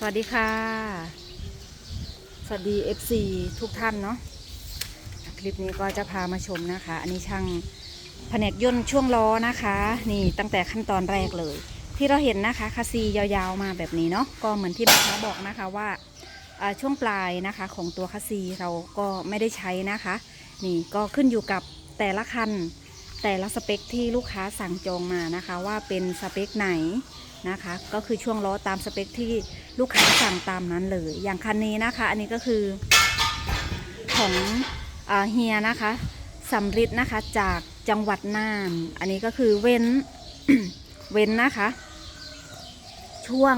สวัสดีค่ะ สวัสดี FC ทุกท่านเนาะคลิปนี้ก็จะพามาชมนะคะ อันนี้ช่างแผนกย่นต์ช่วงล้อนะคะ นี่ตั้งแต่ขั้นตอนแรกเลย ที่เราเห็นนะคะคาซียาวๆมาแบบนี้เนาะก็เหมือนที่แม่ค้าบอกนะคะว่าอ่าช่วงปลายนะคะของตัวคาซีเราก็ไม่ได้ใช้นะคะ นี่ก็ขึ้นอยู่กับแต่ละคัน แต่ละสเปคที่ลูกค้าสั่งจองมานะคะ ว่าเป็นสเปคไหนนะคะ ก็คือช่วงล้อตามสเปคที่ลูกค้าสั่งตามนั้นเลย อย่างคันนี้นะคะ อันนี้ก็คือของเฮียนะคะสำริดนะคะจากจังหวัดน่าน อันนี้ก็คือเว้นเว้นนะคะ ช่วง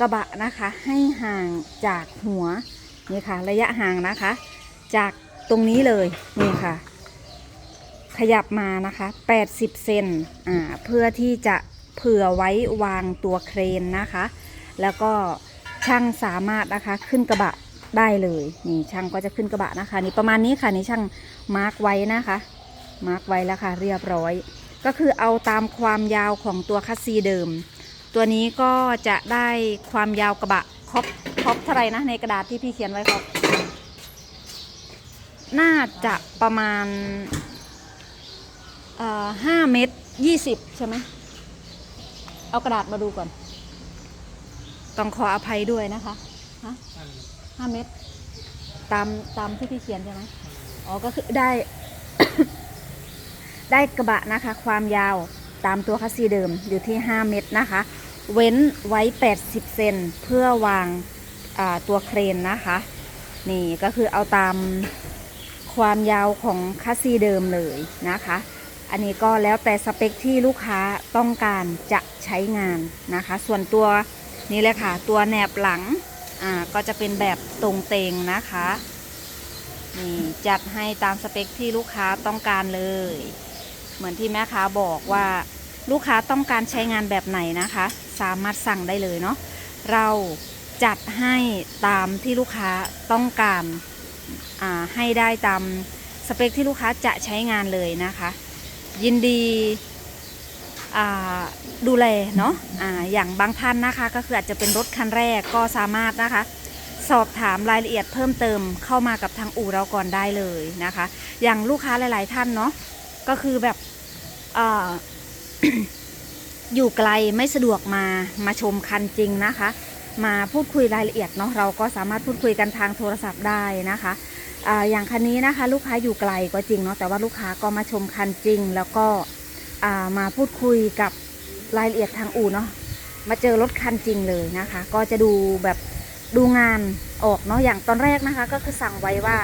กระบะนะคะให้ห่างจากหัวนี่ค่ะ ระยะห่างนะคะ จากตรงนี้เลยนี่ค่ะ ขยับมานะคะ 80 เซนอ่าเพื่อที่จะเผื่อไว้วางตัวเครนนะคะ แล้วก็ช่างสามารถนะคะขึ้นกระบะได้เลยนี่ช่างก็จะขึ้นกระบะนะคะ นี่ประมาณนี้ค่ะนี่ช่างมาร์กไว้นะคะมาร์กไว้แล้วค่ะเรียบร้อย ก็คือเอาตามความยาวของตัวคัสซีเดิม ตัวนี้ก็จะได้ความยาวกระบะครบครบเท่าไหร่นะในกระดาษที่พี่เขียนไว้ครับ น่าจะประมาณ ห้าเมตรยี่สิบใช่ไหมเอากระดาษมาดูก่อน ต้องขออภัยด้วยนะคะฮะห้าเมตรตามตามที่พี่เขียนใช่ไหมอ๋อ ก็คือได้ ได้กระบะนะคะ ความยาวตามตัวคัสซีเดิมอยู่ที่ 5 เมตรนะคะ เว้นไว้ 80 เซนเพื่อวางตัวเครนนะคะ นี่ก็คือเอาตามความยาวของคัสซีเดิมเลยนะคะ อันนี้ก็แล้วแต่สเปคที่ลูกค้าต้องการจะใช้งานนะคะ ส่วนตัวนี่เลยค่ะ ตัวแหนบหลังอ่าก็จะเป็นแบบตรงเตงนะคะนี่จัดให้ตามสเปคที่ลูกค้าต้องการเลย เหมือนที่แม่ค้าบอกว่าลูกค้าต้องการใช้งานแบบไหนนะคะ สามารถสั่งได้เลยเนาะเราจัดให้ตามที่ลูกค้าต้องการอ่าให้ได้ตามสเปคที่ลูกค้าจะใช้งานเลยนะคะ ยินดีดูแลเนาะอ่าอย่างบางท่านนะคะ ก็คืออาจจะเป็นรถคันแรกก็สามารถนะคะ สอบถามรายละเอียดเพิ่มเติมเข้ามากับทางอู่เราก่อนได้เลยนะคะ อย่างลูกค้าหลาย ๆ ท่านเนาะก็คือแบบออยู่ไกลไม่สะดวกมามาชมคันจริงนะคะ มาพูดคุยรายละเอียดเนาะเราก็สามารถพูดคุยกันทางโทรศัพท์ได้นะคะ อย่างคันนี้นะคะ ลูกค้าอยู่ไกลก็จริงเนาะแต่ว่าลูกค้าก็มาชมคันจริง แล้วก็มาพูดคุยกับรายละเอียดทางอู่เนาะมาเจอรถคันจริงเลยนะคะ ก็จะดูแบบดูงานออกเนาะอย่างตอนแรกนะคะ ก็คือสั่งไว้ว่า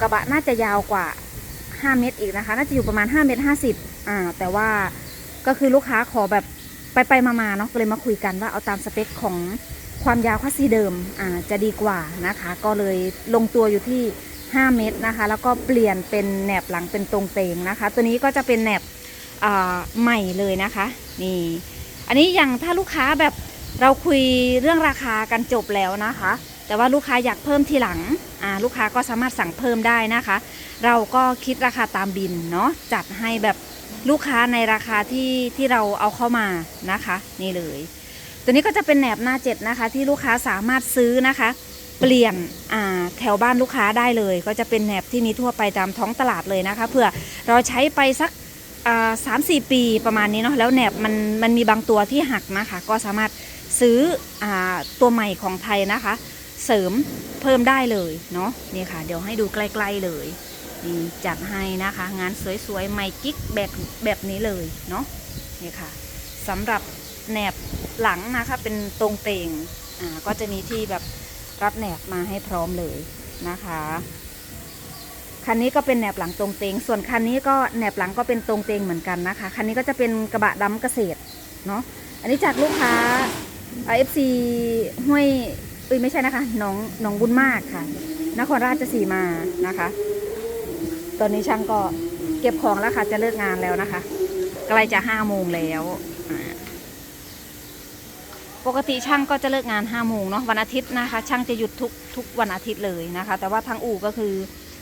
กระบะน่าจะยาวกว่า 5 เมตรอีกนะคะ น่าจะอยู่ประมาณ 5 เมตร 50อ่าแต่ว่าก็คือลูกค้าขอแบบไปไปมาๆเนาะก็เลยมาคุยกันว่าเอาตามสเปคของ ความยาวคัสซีเดิมอ่าจะดีกว่านะคะ ก็เลยลงตัวอยู่ที่ 5 เมตรนะคะ แล้วก็เปลี่ยนเป็นแหนบหลังเป็นตรงเตงนะคะ ตัวนี้ก็จะเป็นแหนบใหม่เลยนะคะนี่อันนี้อย่างถ้าลูกค้าแบบเราคุยเรื่องราคากันจบแล้วนะคะ แต่ว่าลูกค้าอยากเพิ่มทีหลังลูกค้าก็สามารถสั่งเพิ่มได้นะคะ เราก็คิดราคาตามบินเนาะจัดให้แบบลูกค้าในราคาที่ที่เราเอาเข้ามานะคะ นี่เลย ตัวนี้ก็จะเป็นแหนบหน้าเจ็ดนะคะ ที่ลูกค้าสามารถซื้อนะคะ เปลี่ยนแถวบ้านลูกค้าได้เลย ก็จะเป็นแหนบที่มีทั่วไปตามท้องตลาดเลยนะคะเพื่อเราใช้ไปสักสามสี่ปีประมาณนี้เนาะแล้วแหนบมันมันมีบางตัวที่หักนะคะ ก็สามารถซื้ออตัวใหม่ของไทยนะคะ เสริมเพิ่มได้เลยเนาะนี่ค่ะ เดี๋ยวให้ดูใกล้ๆเลยนี่จัดให้นะคะ งานสวยๆใหม่กิ๊กแบบแบบนี้เลยเนาะนี่ค่ะสำหรับ แหนบหลังนะคะเป็นตรงเต่งอ่าก็จะมีที่แบบรัดแหนบมาให้พร้อมเลยนะคะคันนี้ก็เป็นแหนบหลังตรงเตง ส่วนคันนี้ก็แหนบหลังก็เป็นตรงเตงเหมือนกันนะคะ คันนี้ก็จะเป็นกระบะดำเกษตรเนาะ อันนี้จากลูกค้าเอฟซีห้วยเอ้ยไม่ใช่นะคะน้องน้องบุญมากค่ะ นครราชสีมานะคะ ตอนนี้ช่างก็เก็บของแล้วค่ะจะเลิกงานแล้วนะคะ ใกล้จะห้าโมงแล้วอ่า ปกติช่างก็จะเลิกงานห้าโมงเนาะวันอาทิตย์นะคะ ช่างจะหยุดทุกทุกวันอาทิตย์เลยนะคะ แต่ว่าทางอู่ก็คือ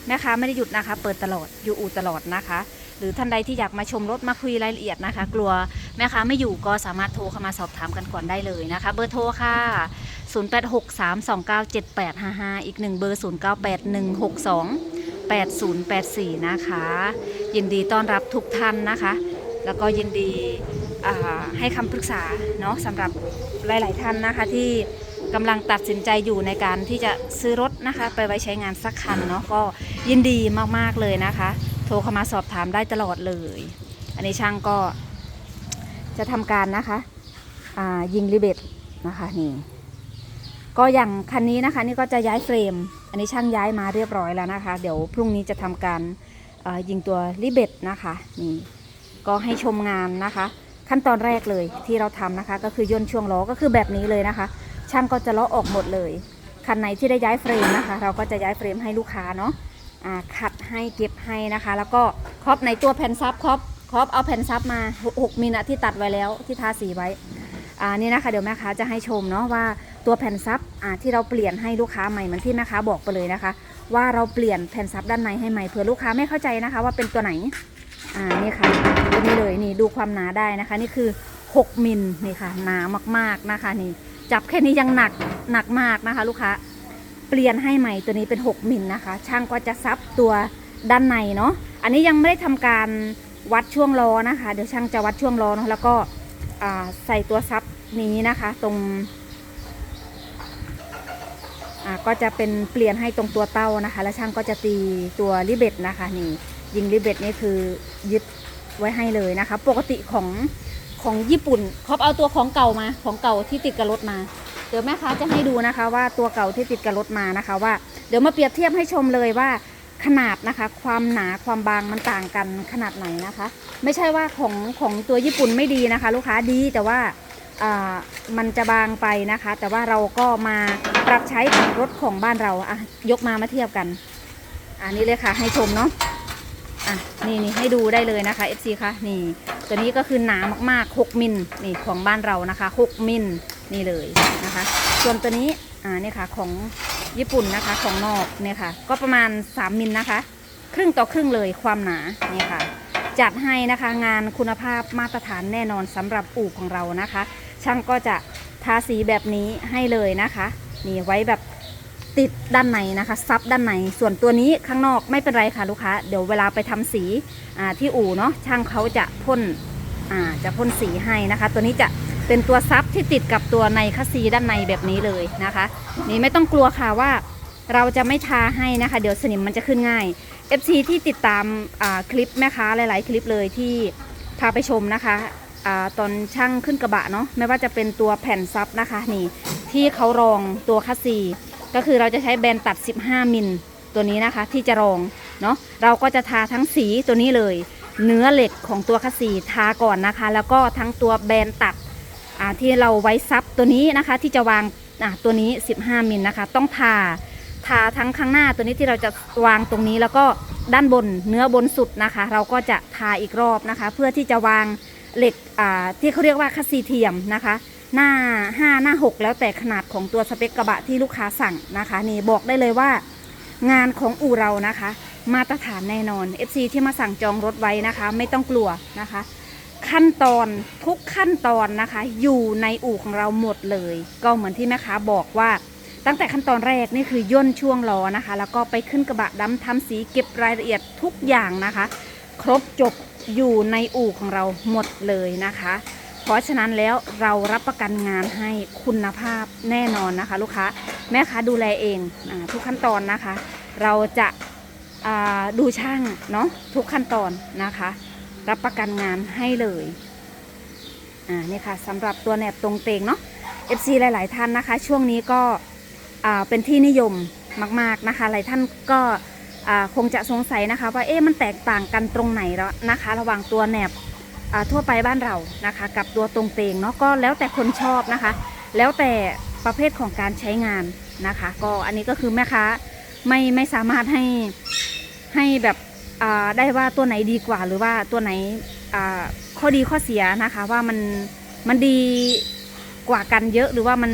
แม่ค้าไม่ได้หยุดนะคะ เปิดตลอดอยู่อู่ตลอดนะคะ หรือท่านใดที่อยากมาชมรถมาคุยรายละเอียดนะคะ กลัวแม่ค้าไม่อยู่ก็สามารถโทรเข้ามาสอบถามกันก่อนได้เลยนะคะ เบอร์โทรค่ะ 0863297855 อีกหนึ่งเบอร์ 098162 8084 นะคะ ยินดีต้อนรับทุกท่านนะคะ แล้วก็ยินดีให้คำปรึกษาเนาะสำหรับ หลาย ๆ ท่านนะคะที่กำลังตัดสินใจอยู่ในการที่จะซื้อรถนะคะ ไปไว้ใช้งานสักคันเนาะก็ยินดีมาก ๆ เลยนะคะ โทรเข้ามาสอบถามได้ตลอดเลย อันนี้ช่างก็จะทำการนะคะยิงริเบตนะคะนี่ก็อย่างคันนี้นะคะนี่ก็จะย้ายเฟรม อันนี้ช่างย้ายมาเรียบร้อยแล้วนะคะ เดี๋ยวพรุ่งนี้จะทำการยิงตัวริเบตนะคะนี่ก็ให้ชมงานนะคะ ขั้นตอนแรกเลยที่เราทำนะคะ ก็คือย่นช่วงล้อก็คือแบบนี้เลยนะคะ ช่างก็จะล้อออกหมดเลยคันไหนที่ได้ย้ายเฟรมนะคะ เราก็จะย้ายเฟรมให้ลูกค้าเนาะอ่าขัดให้เก็บให้นะคะ แล้วก็ครอบในตัวแผ่นซับครอบครอบเอาแผ่นซับมาหกมิลนะที่ตัดไว้แล้วที่ทาสีไว้อ่านี่นะคะเดี๋ยวแม่ค้าจะให้ชมเนาะว่าตัวแผ่นซับอ่าที่เราเปลี่ยนให้ลูกค้าใหม่เหมือนที่แม่ค้าบอกไปเลยนะคะ ว่าเราเปลี่ยนแผ่นซับด้านในให้ใหม่เผื่อลูกค้าไม่เข้าใจนะคะ ว่าเป็นตัวไหน อ่านี่ค่ะตัวนี้เลยนี่ดูความหนาได้นะคะ นี่คือ 6มิลนี่ค่ะ หนามากๆนะคะนี่ จับแค่นี้ยังหนักหนักมากนะคะ ลูกค้าเปลี่ยนให้ใหม่ตัวนี้เป็น 6มิลนะคะ ช่างก็จะซับตัวด้านในเนาะอันนี้ยังไม่ได้ทำการวัดช่วงล้อนะคะ เดี๋ยวช่างจะวัดช่วงล้อเนาะแล้วก็ใส่ตัวซับนี้นะคะ ตรงอ่าก็จะเป็นเปลี่ยนให้ตรงตัวเต้านะคะ แล้วช่างก็จะตีตัวริเบตนะคะนี่ ยิงริเบตนี่คือยึดไว้ให้เลยนะคะ ปกติของของญี่ปุ่นเขาเอาตัวของเก่ามาของเก่าที่ติดกับรถมา เดี๋ยวแม่ค้าจะให้ดูนะคะว่าตัวเก่าที่ติดกับรถมานะคะว่า เดี๋ยวมาเปรียบเทียบให้ชมเลยว่าขนาดนะคะ ความหนาความบางมันต่างกันขนาดไหนนะคะ ไม่ใช่ว่าของของตัวญี่ปุ่นไม่ดีนะคะ ลูกค้าดีแต่ว่าอ่ามันจะบางไปนะคะ แต่ว่าเราก็มาปรับใช้กับรถของบ้านเราอะยกมามาเทียบกัน อันนี้เลยค่ะให้ชมเนาะ อะนี่นี่ให้ดูได้เลยนะคะ FC คะนี่ ตัวนี้ก็คือหนามากๆ 6 มิลนี่ของบ้านเรานะคะ 6 มิลนี่เลยนะคะ ส่วนตัวนี้อ่านี่ค่ะของญี่ปุ่นนะคะของนอกเนี่ยค่ะ ก็ประมาณ 3 มิลนะคะ ครึ่งต่อครึ่งเลยความหนานี่ค่ะ จัดให้นะคะงานคุณภาพมาตรฐานแน่นอนสำหรับอู่ของเรานะคะ ช่างก็จะทาสีแบบนี้ให้เลยนะคะนี่ไว้แบบ ติดด้านในนะคะซับด้านในส่วนตัวนี้ข้างนอกไม่เป็นไรค่ะลูกค้าเดี๋ยวเวลาไปทำสีที่อู่เนาะช่างเขาจะพ่นจะพ่นสีให้นะคะ ตัวนี้จะเป็นตัวซับที่ติดกับตัวในคัสซีด้านในแบบนี้เลยนะคะ นี่ไม่ต้องกลัวค่ะว่าเราจะไม่ทาให้นะคะ เดี๋ยวสนิมมันจะขึ้นง่าย FC ที่ติดตามคลิปแม่ค้าหลาย ๆ คลิปเลยที่พาไปชมนะคะอตอนช่างขึ้นกระบะเนาะไม่ว่าจะเป็นตัวแผ่นซับนะคะนี่ที่เขารองตัวคัสซี ก็คือเราจะใช้แบนตัด 15 มิลตัวนี้นะคะที่จะรองเนาะเราก็จะทาทั้งสีตัวนี้เลย เนื้อเหล็กของตัวคัสซีทาก่อนนะคะ แล้วก็ทั้งตัวแบนตัดอ่าที่เราไว้ซับตัวนี้นะคะที่จะวางอ่าตัวนี้ 15 มิลนะคะ ต้องทาทาทั้งข้างหน้าตัวนี้ที่เราจะวางตรงนี้แล้วก็ด้านบนเนื้อบนสุดนะคะ เราก็จะทาอีกรอบนะคะ เพื่อที่จะวางเหล็กอ่าที่เขาเรียกว่าคัสซีเทียมนะคะ หน้า 5 หน้า 6 แล้วแต่ขนาดของตัวสเปคกระบะที่ลูกค้าสั่งนะคะ นี่บอกได้เลยว่างานของอู่เรานะคะ มาตรฐานแน่นอน FC ที่มาสั่งจองรถไว้นะคะ ไม่ต้องกลัวนะคะ ขั้นตอนทุกขั้นตอนนะคะ อยู่ในอู่ของเราหมดเลย ก็เหมือนที่แม่ค้าบอกว่าตั้งแต่ขั้นตอนแรกนี่คือย่นช่วงล้อนะคะ แล้วก็ไปขึ้นกระบะดำทำสีเก็บรายละเอียดทุกอย่างนะคะ ครบจบอยู่ในอู่ของเราหมดเลยนะคะ เพราะฉะนั้นแล้วเรารับประกันงานให้คุณภาพแน่นอนนะคะ ลูกค้าแม่ค้าดูแลเองอทุกขั้นตอนนะคะ เราจะาดูช่างเนาะทุกขั้นตอนนะคะ รับประกันงานให้เลยอ่านี่ค่ะสำหรับตัวแหนบตรงเตงเนาะ FC หลาย ๆ ท่านนะคะ ช่วงนี้ก็เป็นที่นิยมมาก ๆ นะคะ หลายท่านก็คงจะสงสัยนะคะ ว่าเอ๊ะมันแตกต่างกันตรงไหนแล้วนะคะ ระหว่างตัวแหนบ ทั่วไปบ้านเรานะคะ กับตัวตรงเตงเนาะก็แล้วแต่คนชอบนะคะ แล้วแต่ประเภทของการใช้งานนะคะ ก็อันนี้ก็คือแม่ค้าไม่ไม่สามารถให้ให้แบบได้ว่าตัวไหนดีกว่าหรือว่าตัวไหนข้อดีข้อเสียนะคะว่ามันมันดีกว่ากันเยอะหรือว่ามัน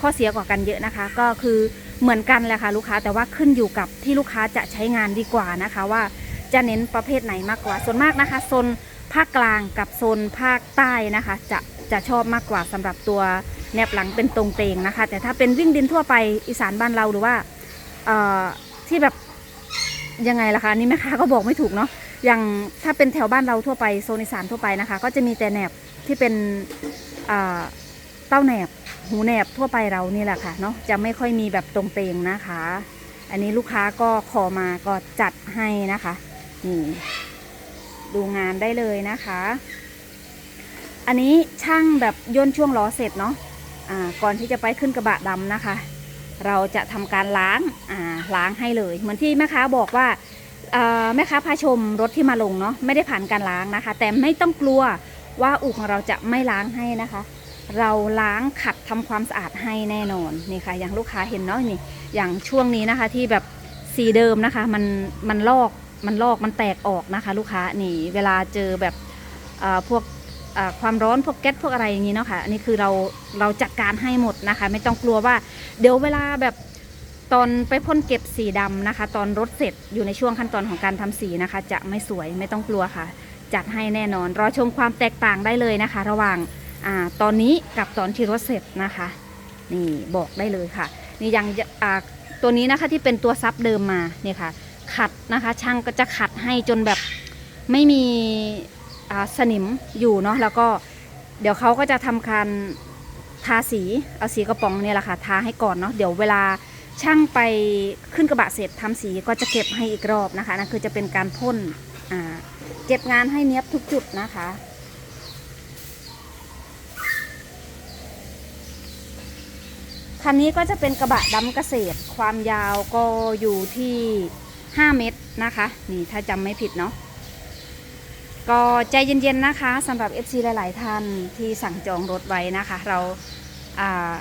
ข้อเสียกว่ากันเยอะนะคะ ก็คือเหมือนกันแหละค่ะลูกค้าแต่ว่าขึ้นอยู่กับที่ลูกค้าจะใช้งานดีกว่านะคะ ว่าจะเน้นประเภทไหนมากกว่าส่วนมากนะคะโซน ภาคกลางกับโซนภาคใต้นะคะ จะจะชอบมากกว่าสำหรับตัวแนบหลังเป็นตรงเตงนะคะ แต่ถ้าเป็นวิ่งดินทั่วไปอีสานบ้านเราหรือว่าเอ่อที่แบบยังไงล่ะคะอันนี่แม่ค้าก็บอกไม่ถูกเนาะอย่างถ้าเป็นแถวบ้านเราทั่วไปโซนอีสานทั่วไปนะคะ ก็จะมีแต่แหนบที่เป็นเอ่อเต้าแหนบ หูแหนบทั่วไปเรานี่แหละค่ะเนาะจะไม่ค่อยมีแบบตรงเตงนะคะ อันนี้ลูกค้าก็ขอมาก็จัดให้นะคะนี่ ดูงานได้เลยนะคะ อันนี้ช่างแบบย่นช่วงล้อเสร็จเนาะอ่าก่อนที่จะไปขึ้นกระบะดำนะคะ เราจะทำการล้างล้างให้เลย เหมือนที่แม่ค้าบอกว่าอ่าแม่ค้าพาชมรถที่มาลงเนาะไม่ได้ผ่านการล้างนะคะ แต่ไม่ต้องกลัวว่าอู่ของเราจะไม่ล้างให้นะคะ เราล้างขัดทำความสะอาดให้แน่นอนนี่ค่ะอย่างลูกค้าเห็นเนาะนี่อย่างช่วงนี้นะคะที่แบบสีเดิมนะคะ มันมันลอก มันลอกมันแตกออกนะคะ ลูกค้านี่เวลาเจอแบบพวกความร้อนพวกแก๊สพวกอะไรอย่างนี้เนาะค่ะอันนี้คือเราเราจัดการให้หมดนะคะ ไม่ต้องกลัวว่า เดี๋ยวเวลาแบบตอนไปพ่นเก็บสีดำนะคะ ตอนรถเสร็จอยู่ในช่วงขั้นตอนของการทำสีนะคะ จะไม่สวยไม่ต้องกลัวค่ะ จัดให้แน่นอน รอชมความแตกต่างได้เลยนะคะ ระหว่างอตอนนี้กับตอนที่รถเสร็จนะคะ นี่บอกได้เลยค่ะ นี่ยังตัวนี้นะคะที่เป็นตัวซับเดิมมาเนี่ยค่ะ ขัดนะคะ ช่างก็จะขัดให้จนแบบไม่มีสนิมอยู่เนาะแล้วก็เดี๋ยวเขาก็จะทำการทาสีเอาสีกระป๋องเนี่ยแหละค่ะทาให้ก่อนเนาะเดี๋ยวเวลาช่างไปขึ้นกระบะเสร็จทำสีก็จะเก็บให้อีกรอบนะคะนั่นคือจะเป็นการพ่นเก็บงานให้เนี้ยบทุกจุดนะคะคันนี้ก็จะเป็นกระบะดำเกษตรความยาวก็อยู่ที่ 5 เมตรนะคะ นี่ถ้าจำไม่ผิดเนาะก็ใจเย็นๆนะคะสำหรับ FC หลายๆท่านที่สั่งจองรถไว้นะคะ เราา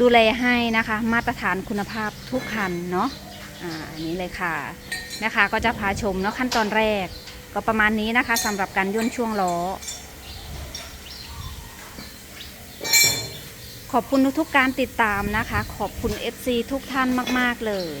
ดูแลให้นะคะ มาตรฐานคุณภาพทุกคันเนาะอ่าอันนี้เลยค่ะแม่ค้าก็จะพาชมเนาะขั้นตอนแรกก็ประมาณนี้นะคะสำหรับการย่นช่วงล้อ ขอบคุณทุกการติดตามนะคะ ขอบคุณ FC ทุกท่านมาก ๆ เลย